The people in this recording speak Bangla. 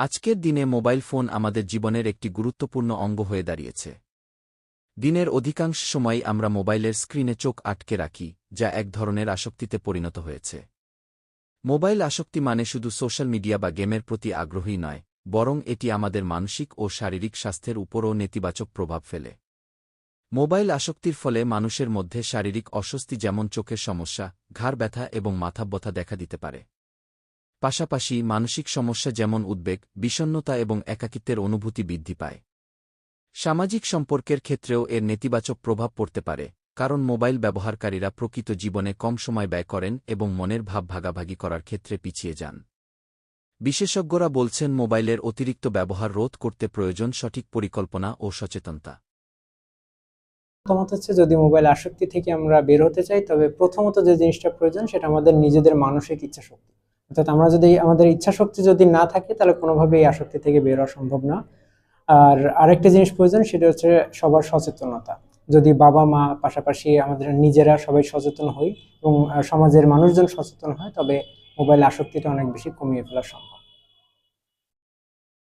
আজকের দিনে মোবাইল ফোন আমাদের জীবনের একটি গুরুত্বপূর্ণ অঙ্গ হয়ে দাঁড়িয়েছে। দিনের অধিকাংশ সময় আমরা মোবাইলের স্ক্রিনে চোখ আটকে রাখি, যা এক ধরনের আসক্তিতে পরিণত হয়েছে। মোবাইল আসক্তি মানে শুধু সোশ্যাল মিডিয়া বা গেমের প্রতি আগ্রহী নয়, বরং এটি আমাদের মানসিক ও শারীরিক স্বাস্থ্যের উপরও নেতিবাচক প্রভাব ফেলে। মোবাইল আসক্তির ফলে মানুষের মধ্যে শারীরিক অস্বস্তি যেমন চোখের সমস্যা, ঘাড় ব্যথা এবং মাথা ব্যথা দেখা দিতে পারে। পাশাপাশি মানসিক সমস্যা যেমন উদ্বেগ বিষণ্নতা এবং একাকিত্বের অনুভূতি বৃদ্ধি পায়। সামাজিক সম্পর্কের ক্ষেত্রেও এর নেতিবাচক প্রভাব পড়তে পারে, কারণ মোবাইল ব্যবহারকারীরা প্রকৃত জীবনে কম সময় ব্যয় করেন এবং মনের ভাব ভাগাভাগি করার ক্ষেত্রে পিছিয়ে যান। বিশেষজ্ঞরা বলছেন মোবাইলের অতিরিক্ত ব্যবহার রোধ করতে প্রয়োজন সঠিক পরিকল্পনা ও সচেতনতা। মতামত হচ্ছে যদি মোবাইল আসক্তি থেকে আমরা বের হতে চাই, তবে প্রথমত যে জিনিসটা প্রয়োজন সেটা আমাদের নিজেদের মানসিক ইচ্ছা শক্তি অর্থাৎ আমরা যদি আমাদের ইচ্ছা শক্তি যদি না থাকে, তাহলে কোনোভাবেই আসক্তি থেকে বের হওয়া সম্ভব না। আর আরেকটা জিনিস প্রয়োজন, সেটা হচ্ছে সবার সচেতনতা। যদি বাবা মা পাশাপাশি আমাদের নিজেরা সবাই সচেতন হই এবং সমাজের মানুষজন সচেতন হয়, তবে মোবাইল আসক্তিটা অনেক বেশি কমিয়ে ফেলা সম্ভব।